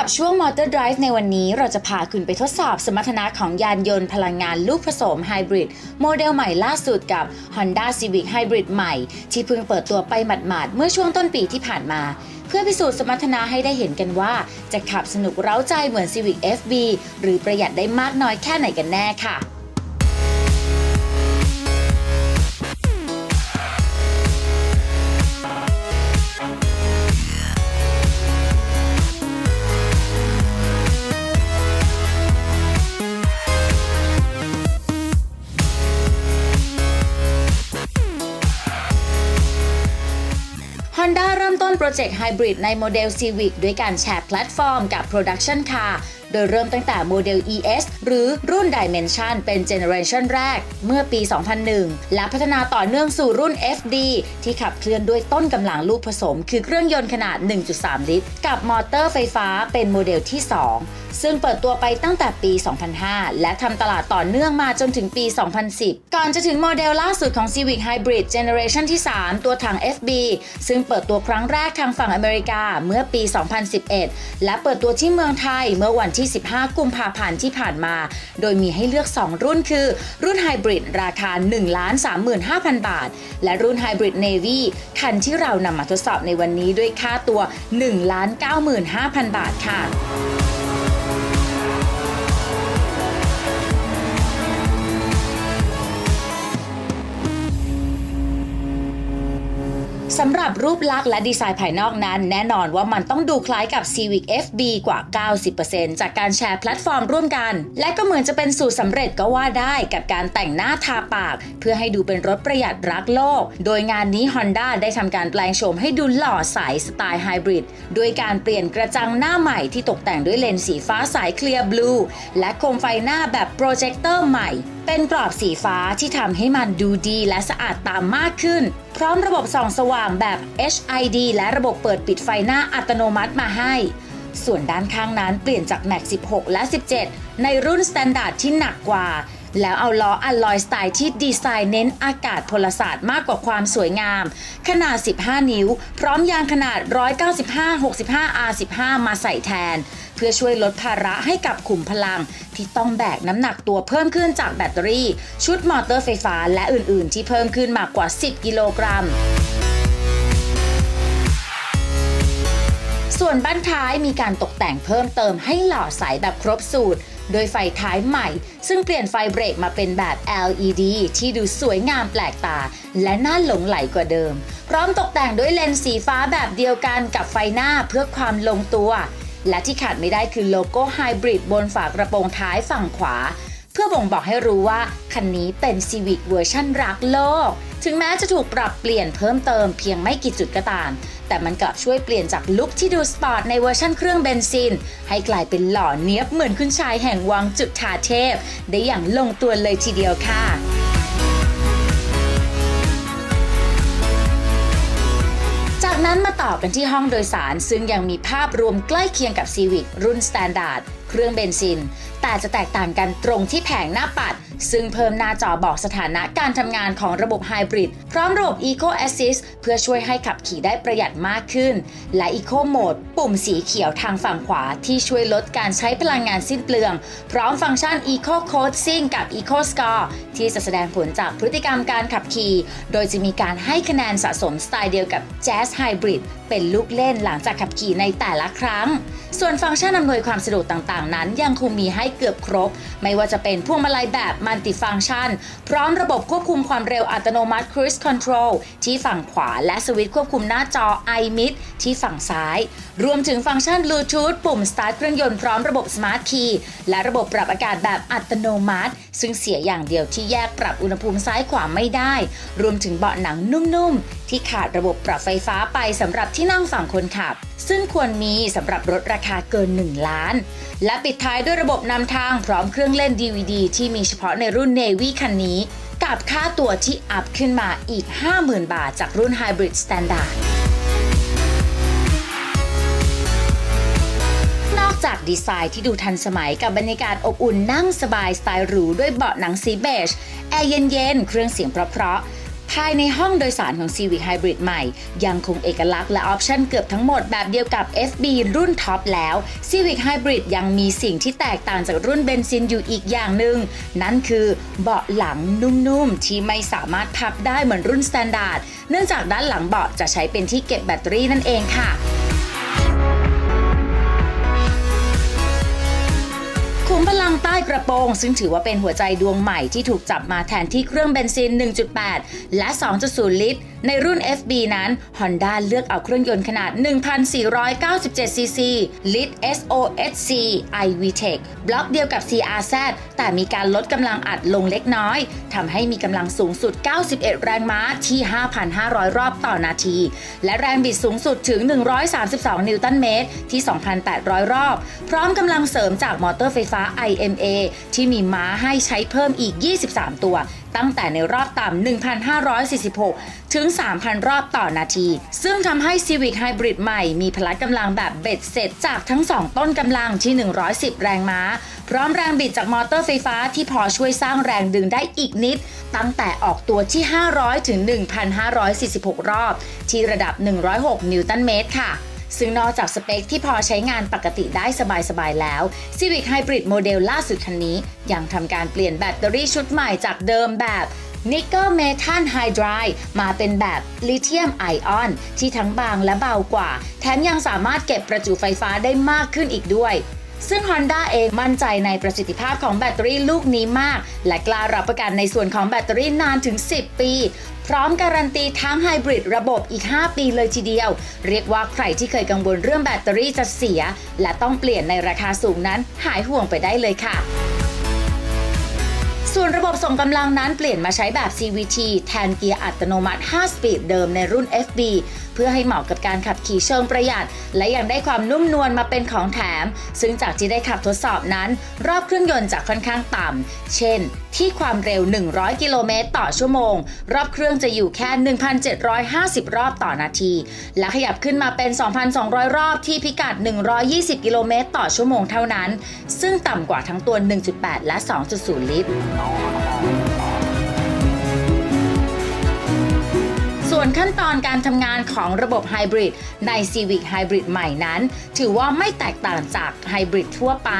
ำหรับช่วง Motor Drive ในวันนี้เราจะพาคุณไปทดสอบสมรรถนะของยานยนต์พลังงานลูกผสมไฮบริดโมเดลใหม่ล่าสุดกับ Honda Civic Hybrid ใหม่ ที่เพิ่งเปิดตัวไปหมาดๆ เมื่อช่วงต้นปีที่ผ่านมา เพื่อพิสูจน์สมรรถนะให้ได้เห็นกันว่า จะขับสนุกเร้าใจเหมือน Civic FB หรือประหยัดได้มากน้อยแค่ไหนกันแน่ค่ะ จกต์ไฮบริดในโมเดล Civic ด้วยการแชร์แพลตฟอร์มกับ Production Car โดยเริ่มตั้งแต่โมเดล ES หรือรุ่น Dimension เป็นเจเนอเรชันแรกเมื่อปี 2001 และพัฒนาต่อเนื่องสู่รุ่น FD ที่ขับเคลื่อนด้วยต้นกำลังลูกผสม คือเครื่องยนต์ขนาด 1.3 ลิตร กับมอเตอร์ไฟฟ้าเป็นโมเดลที่ 2 ซึ่งเปิดตัวไปตั้งแต่ปี 2005 และทำตลาดต่อเนื่องมาจนถึงปี 2010 ก่อนจะถึงโมเดลล่าสุดของ Civic Hybrid Generation ที่ 3 ตัวถัง FB ซึ่งเปิดตัวครั้งแรกทางฝั่งอเมริกาเมื่อปี 2011 และเปิดตัวที่เมืองไทยเมื่อวันที่ที่ 15 กุมภาพันธ์ที่ผ่านมา โดยมีให้เลือก 2 รุ่นคือ รุ่นไฮบริดราคา 135,000 บาท และรุ่นไฮบริดเนวีคันที่เรานำมาทดสอบในวันนี้ด้วยค่าตัว 195,000 บาทค่ะ สำหรับรูปลักษณ์และดีไซน์ภายนอกนั้น แน่นอนว่ามันต้องดูคล้ายกับ Civic FB กว่า 90%จากการแชร์แพลตฟอร์มร่วมกัน และก็เหมือนจะเป็นสูตรสำเร็จก็ว่าได้กับการแต่งหน้าทาปาก เพื่อให้ดูเป็นรถประหยัดรักโลก โดยงานนี้ Honda ได้ทำการแปลงโฉมให้ดูหล่อใสสไตล์ไฮบริดด้วยการเปลี่ยนกระจังหน้าใหม่ที่ตกแต่งด้วยเลนส์สีฟ้าสายเคลียร์บลูและโคมไฟหน้าแบบโปรเจคเตอร์ใหม่ เป็นกรอบสีฟ้าที่ทำให้มันดูดีและสะอาดตามมากขึ้น พร้อมระบบส่องสว่างแบบ HID และระบบเปิดปิดไฟหน้าอัตโนมัติมาให้ ส่วนด้านข้างนั้นเปลี่ยนจาก Max 16 และ 17 ในรุ่น Standard ที่หนักกว่า แล้วเอาล้ออัลลอยสไตล์ที่ดีไซน์เน้นอากาศพลศาสตร์มากกว่าความสวยงาม ขนาด 15 นิ้ว พร้อมยางขนาด 195 65 R15 มาใส่แทน เพื่อช่วยลดภาระให้กับขุมพลัง ที่ต้องแบกน้ำหนักตัวเพิ่มขึ้นจากแบตเตอรี่ ชุดมอเตอร์ไฟฟ้าและอื่น ๆ ที่เพิ่มขึ้นมากกว่า 10 กิโลกรัม ส่วนบ้านท้ายมีการตกแต่งเพิ่มเติมให้หล่อใสแบบครบสูตร โดยไฟท้ายใหม่ ซึ่งเปลี่ยนไฟเบรกมาเป็นแบบ LED ที่ดูสวยงามแปลกตา และน่าหลงไหลกว่าเดิม พร้อมตกแต่งด้วยเลนส์สีฟ้าแบบเดียวกันกับไฟหน้าเพื่อความลงตัว และที่ขาดไม่ได้คือโลโก้ไฮบริดบนฝากระโปรงท้ายฝั่งขวาเพื่อบ่งบอกให้รู้ว่า คันนี้เป็น Civic เวอร์ชันรักโลก ถึงแม้จะถูกปรับเปลี่ยนเพิ่มเติมเพียงไม่กี่จุดก็ตาม แต่มันกลับช่วยเปลี่ยนจากลุคที่ดูสปอร์ตในเวอร์ชันเครื่องเบนซิน ให้กลายเป็นหล่อเนี้ยบเหมือนคุณชายแห่งวังจุฑาเทพ ได้อย่างลงตัวเลยทีเดียวค่ะจากนั้นมาต่อกันที่ห้องโดยสาร ซึ่งยังมีภาพรวมใกล้เคียงกับ Civic รุ่น Standard เครื่องเบนซิน แต่จะแตกต่างกันตรงที่แผงหน้าปัด ซึ่งเพิ่มหน้าจอบอกสถานะการทำงานของระบบไฮบริดพร้อมระบบ Eco Assist เพื่อช่วยให้ขับขี่ได้ประหยัดมากขึ้น และ Eco Mode ปุ่มสีเขียวทางฝั่งขวาที่ช่วยลดการใช้พลังงานสิ้นเปลือง พร้อมฟังก์ชัน Eco Coaching กับ Eco Score ที่จะแสดงผลจากพฤติกรรมการขับขี่ โดยจะมีการให้คะแนนสะสมสไตล์เดียวกับ Jazz Hybrid เป็นลูกเล่นหลังจากขับขี่ในแต่ละครั้ง ส่วนฟังก์ชันอำนวยความสะดวกต่างๆ นั้น ยังคงมีให้เกือบครบ ไม่ว่าจะเป็นพวงมาลัยแบบมัลติฟังก์ชัน พร้อมระบบควบคุมความเร็วอัตโนมัติ Cruise Control ที่ฝั่งขวา และสวิตช์ควบคุมหน้าจอ iMid ที่ฝั่งซ้าย รวมถึงฟังก์ชัน Bluetooth ปุ่ม Start เครื่องยนต์พร้อมระบบ Smart Key และระบบปรับอากาศแบบอัตโนมัติ ซึ่งเสียอย่างเดียวที่แยกปรับอุณหภูมิซ้ายขวาไม่ได้ รวมถึงเบาะหนังนุ่มๆ ที่ขาดระบบปรับไฟฟ้าไปสำหรับที่นั่งฝั่งคนขับ ซึ่งควรมีสำหรับรถราคาเกิน 1 ล้าน และปิดท้ายด้วยระบบนำทางพร้อมเครื่องเล่น DVD ที่มีเฉพาะในรุ่น Navy คันนี้ กับค่าตัวที่อัพขึ้นมาอีก 50,000 บาทจากรุ่น Hybrid Standard นอกจากดีไซน์ที่ดูทันสมัยกับบรรยากาศอบอุ่นนั่งสบายสไตล์หรูด้วยเบาะหนังสีเบจแอร์เย็นๆ เครื่องเสียงเพราะๆ ภายในห้องโดยสารของ Civic Hybrid ใหม่ ยังคงเอกลักษณ์และออปชั่นเกือบทั้งหมดแบบเดียวกับ FB รุ่นท็อปแล้ว Civic Hybrid ยังมีสิ่งที่แตกต่างจากรุ่นเบนซินอยู่อีกอย่างหนึ่ง นั่นคือเบาะหลังนุ่มๆ ที่ไม่สามารถพับได้เหมือนรุ่นสแตนดาร์ดเนื่องจากด้านหลังเบาะจะใช้เป็นที่เก็บแบตเตอรี่นั่นเองค่ะ ขุมพลังใต้กระโปรง ซึ่งถือว่าเป็นหัวใจดวงใหม่ที่ถูกจับมาแทนที่เครื่องเบนซิน 1.8 และ 2.0 ลิตร ในรุ่น FB นั้น Honda เลือกเอาเครื่องยนต์ขนาด 1,497ซีซีลิตร SOHC iVTEC บล็อกเดียวกับ CRZ แต่มีการลดกำลังอัดลงเล็กน้อยทำให้มีกำลังสูงสุด 91 แรงม้าที่ 5,500 รอบต่อนาที และแรงบิดสูงสุดถึง 132 นิวตันเมตรที่ 2,800 รอบ พร้อมกำลังเสริมจากมอเตอร์ไฟฟ้า IMA ที่มีม้าให้ใช้เพิ่มอีก 23 ตัว ตั้งแต่ในรอบต่ำ 1,546 ถึง 3,000 รอบต่อนาที ซึ่งทำให้ Civic Hybrid ใหม่มีพละกำลังแบบเบ็ดเสร็จจากทั้ง 2 ต้นกำลังที่ 110 แรงม้า พร้อมแรงบิดจากมอเตอร์ไฟฟ้าที่พอช่วยสร้างแรงดึงได้อีกนิด ตั้งแต่ออกตัวที่ 500 ถึง 1,546 รอบ ที่ระดับ 106 นิวตันเมตรค่ะ ซึ่งนอกจากสเปคที่พอใช้งานปกติได้สบายๆแล้ว Civic Hybrid โมเดลล่าสุดคันนี้ ยังทำการเปลี่ยนแบตเตอรี่ชุดใหม่จากเดิมแบบนิกเกิลเมทัลไฮดรายมาเป็นแบบลิเธียมไอออน ที่ทั้งบางและเบากว่า แถมยังสามารถเก็บประจุไฟฟ้าได้มากขึ้นอีกด้วยซึ่ง Honda เองมั่นใจในประสิทธิภาพของแบตเตอรี่ลูกนี้มาก และกล้ารับประกันในส่วนของแบตเตอรี่นานถึง 10 ปี พร้อมการันตีทั้งไฮบริดระบบอีก 5 ปีเลยทีเดียว เรียกว่าใครที่เคยกังวลเรื่องแบตเตอรี่จะเสีย และต้องเปลี่ยนในราคาสูงนั้นหายห่วงไปได้เลยค่ะส่วนระบบส่งกำลังนั้นเปลี่ยนมาใช้แบบ CVT แทนเกียร์อัตโนมัติ 5 สปีดเดิมในรุ่น FB พื่อให้เหมาะกับการขับขี่เชิงประหยัด และยังได้ความนุ่มนวลมาเป็นของแถม ซึ่งจากที่ได้ขับทดสอบนั้น รอบเครื่องยนต์จะค่อนข้างต่ำ เช่น ที่ความเร็ว 100 กิโลเมตรต่อชั่วโมง รอบเครื่องจะอยู่แค่ 1,750 รอบต่อนาที และขยับขึ้นมาเป็น 2,200 รอบที่พิกัด 120 กิโลเมตรต่อชั่วโมงเท่านั้น ซึ่งต่ำกว่าทั้งตัว 1.8 และ 2.0 ลิตร ขั้นตอนการทำงานของระบบไฮบริดใน Civic Hybrid ใหม่นั้น ถือว่าไม่แตกต่างจากไฮบริดทั่วไป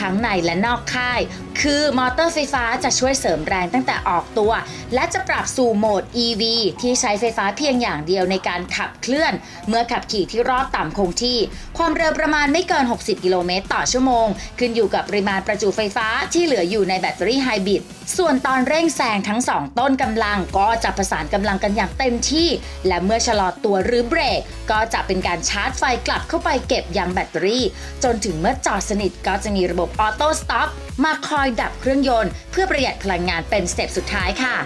ทั้งในและนอกค่าย คือมอเตอร์ไฟฟ้าจะช่วยเสริมแรงตั้งแต่ออกตัว และจะปรับสู่โหมด EV ที่ใช้ไฟฟ้าเพียงอย่างเดียวในการขับเคลื่อน เมื่อขับขี่ที่รอบต่ำคงที่ ความเร็วประมาณไม่เกิน 60 กิโลเมตรต่อชั่วโมง ขึ้นอยู่กับปริมาณประจุไฟฟ้าที่เหลืออยู่ในแบตเตอรี่ไฮบริดส่วนตอนเร่งแซงทั้ง 2 ต้นกำลังก็จะประสานกำลังกันอย่างเต็มที่และเมื่อชะลอตัวหรือเบรก ก็จะเป็นการชาร์จไฟกลับเข้าไปเก็บยังแบตเตอรี่ จนถึงเมื่อจอดสนิทก็จะมีระบบออโต้สต็อปมาคอยดับเครื่องยนต์ เพื่อประหยัดพลังงานเป็นสเต็ปสุดท้ายค่ะ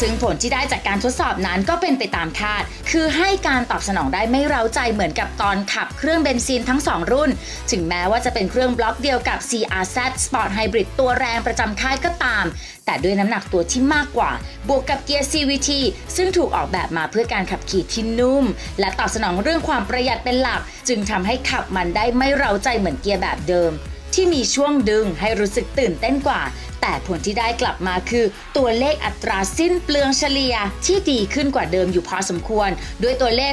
ซึ่งผลที่ได้จากการทดสอบนั้นก็เป็นไปตามคาด คือให้การตอบสนองได้ไม่เร้าใจเหมือนกับตอนขับเครื่องเบนซินทั้ง 2 รุ่น ถึงแม้ว่าจะเป็นเครื่องบล็อกเดียวกับ CRZ Sport Hybrid ตัวแรงประจำค่ายก็ตาม แต่ด้วยน้ำหนักตัวที่มากกว่า บวกกับเกียร์ CVT ซึ่งถูกออกแบบมาเพื่อการขับขี่ที่นุ่ม และตอบสนองเรื่องความประหยัดเป็นหลัก จึงทำให้ขับมันได้ไม่เร้าใจเหมือนเกียร์แบบเดิม ที่มีช่วงดึงให้รู้สึกตื่นเต้นกว่า แต่ผลที่ได้กลับมาคือ ตัวเลขอัตราสิ้นเปลืองเฉลี่ยที่ดีขึ้นกว่าเดิมอยู่พอสมควร ด้วยตัวเลข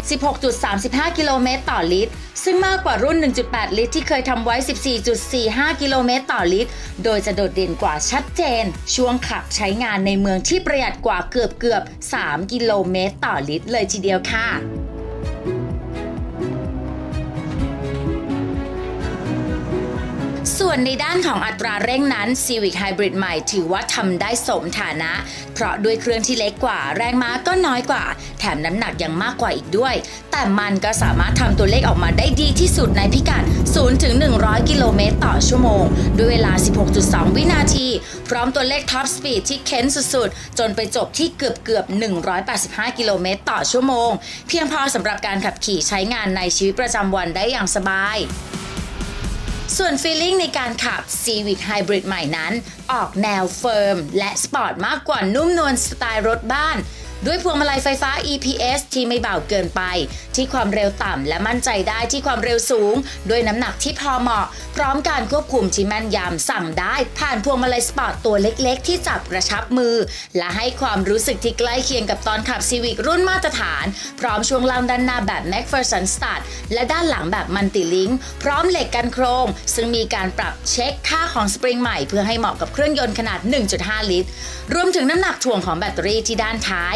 16.35 กิโลเมตรต่อลิตร ซึ่งมากกว่ารุ่น 1.8 ลิตร ที่เคยทำไว้ 14.45 กิโลเมตรต่อลิตร โดยจะโดดเด่นกว่าชัดเจน ช่วงขับใช้งานในเมืองที่ประหยัดกว่าเกือบเกือบ 3 กิโลเมตรต่อลิตร เลยทีเดียวค่ะ วนในด้านของอัตราเร่งนั้น Civic Hybrid ใหม่ถือว่าทำได้สมฐานะ เพราะด้วยเครื่องที่เล็กกว่า แรงม้าก็น้อยกว่า แถมน้ำหนักยังมากกว่าอีกด้วย แต่มันก็สามารถทำตัวเลขออกมาได้ดีที่สุดในพิกัด 0 ถึง 100 กิโลเมตรต่อชั่วโมง ด้วยเวลา 16.2 วินาที พร้อมตัวเลขท็อปสปีดที่เค้นสุดๆ จนไปจบที่เกือบเกือบ185 กิโลเมตรต่อชั่วโมง เพียงพอสำหรับการขับขี่ใช้งานในชีวิตประจำวันได้อย่างสบาย ส่วนฟีลลิ่งในการขับ Civic Hybrid ใหม่นั้น ออกแนวเฟิร์มและสปอร์ตมากกว่านุ่มนวลสไตล์รถบ้าน ด้วยพวงมาลัยไฟฟ้า EPS ที่ไม่เบาเกินไป ที่ความเร็วต่ำและมั่นใจได้ที่ความเร็วสูง ด้วยน้ำหนักที่พอเหมาะ พร้อมการควบคุมที่แม่นยำสั่งได้ผ่านพวงมาลัยสปอร์ตตัวเล็กๆ ที่จับกระชับมือ และให้ความรู้สึกที่ใกล้เคียงกับตอนขับ Civic รุ่นมาตรฐาน พร้อมช่วงล่างด้านหน้าแบบ MacPherson Stud และด้านหลังแบบมันติลิงพร้อมเหล็กกันโครง ซึ่งมีการปรับเช็คค่าของสปริงใหม่เพื่อให้เหมาะกับเครื่องยนต์ขนาด 1.5 ลิตร รวมถึงน้ำหนักถ่วงของแบตเตอรี่ที่ด้านท้าย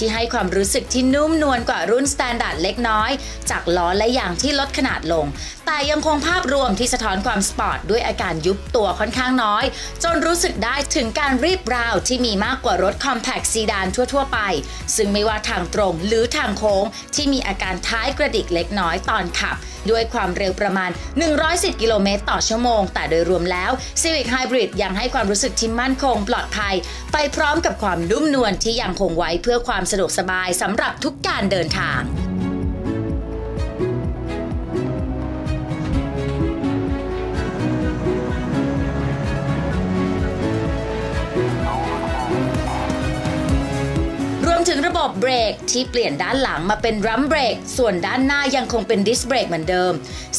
ที่ให้ความรู้สึกที่นุ่มนวลกว่ารุ่นสแตนดาร์ดเล็กน้อย จากล้อและยางที่ลดขนาดลง แต่ยังคงภาพรวมที่สะท้อนความสปอร์ตด้วยอาการยุบตัวค่อนข้างน้อย จนรู้สึกได้ถึงการรีบราวที่มีมากกว่ารถคอมแพคซีดานทั่ว ๆ ไป ซึ่งไม่ว่าทางตรงหรือทางโค้ง ที่มีอาการท้ายกระดิกเล็กน้อยตอนขับ ด้วยความเร็วประมาณ 110 กิโลเมตรต่อชั่วโมง แต่โดยรวมแล้ว Civic Hybrid ยังให้ความรู้สึกที่มั่นคงปลอดภัย ไปพร้อมกับความนุ่มนวลที่ยังคงไว้เพื่อความสะดวกสบายสำหรับทุกการเดินทาง เบรกที่เปลี่ยนด้านหลังมาเป็นรัมเบรกส่วนด้านหน้ายังคงเป็นดิสเบรกเหมือนเดิม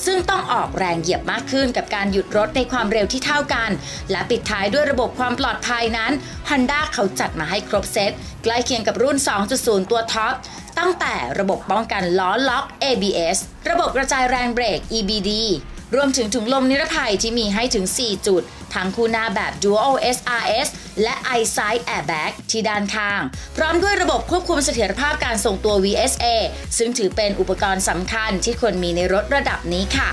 ซึ่งต้องออกแรงเหยียบมากขึ้นกับการหยุดรถในความเร็วที่เท่ากัน และปิดท้ายด้วยระบบความปลอดภัยนั้น Honda เขาจัดมาให้ครบเซตใกล้เคียงกับรุ่น 2.0 ตัวท็อปตั้งแต่ระบบป้องกันล้อล็อก ABS ระบบกระจายแรงเบรก EBD รวมถึงถุงลมนิรภัยที่มีให้ถึง 4 จุด ทั้งคู่หน้าแบบ Dual SRS และ iSight Airbag ที่ด้านข้าง พร้อมด้วยระบบควบคุมเสถียรภาพการส่งตัว VSA ซึ่งถือเป็นอุปกรณ์สำคัญที่ควรมีในรถระดับนี้ค่ะ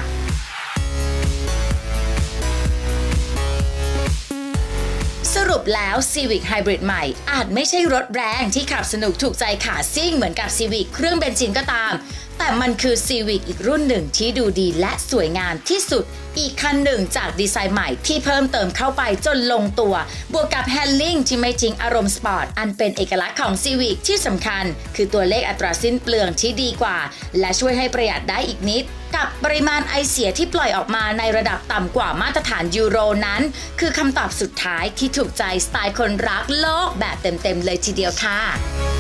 สรุปแล้ว Civic Hybrid ใหม่ อาจไม่ใช่รถแรงที่ขับสนุกถูกใจขาซิ่งเหมือนกับ Civic เครื่องเบนซินก็ตาม แต่มันคือ Civic อีกรุ่นหนึ่งที่ดูดีและสวยงามที่สุด อีกคันหนึ่งจากดีไซน์ใหม่ที่เพิ่มเติมเข้าไปจนลงตัว บวกกับแฮนลิ่งที่ไม่ทิ้งอารมณ์สปอร์ต อันเป็นเอกลักษณ์ของ Civic ที่สำคัญ คือตัวเลขอัตราสิ้นเปลืองที่ดีกว่า และช่วยให้ประหยัดได้อีกนิดกับปริมาณไอเสียที่ปล่อยออกมาในระดับต่ำกว่ามาตรฐานยูโรนั้น คือคำตอบสุดท้ายที่ถูกใจสไตล์คนรักโลกแบบเต็มๆเลยทีเดียวค่ะ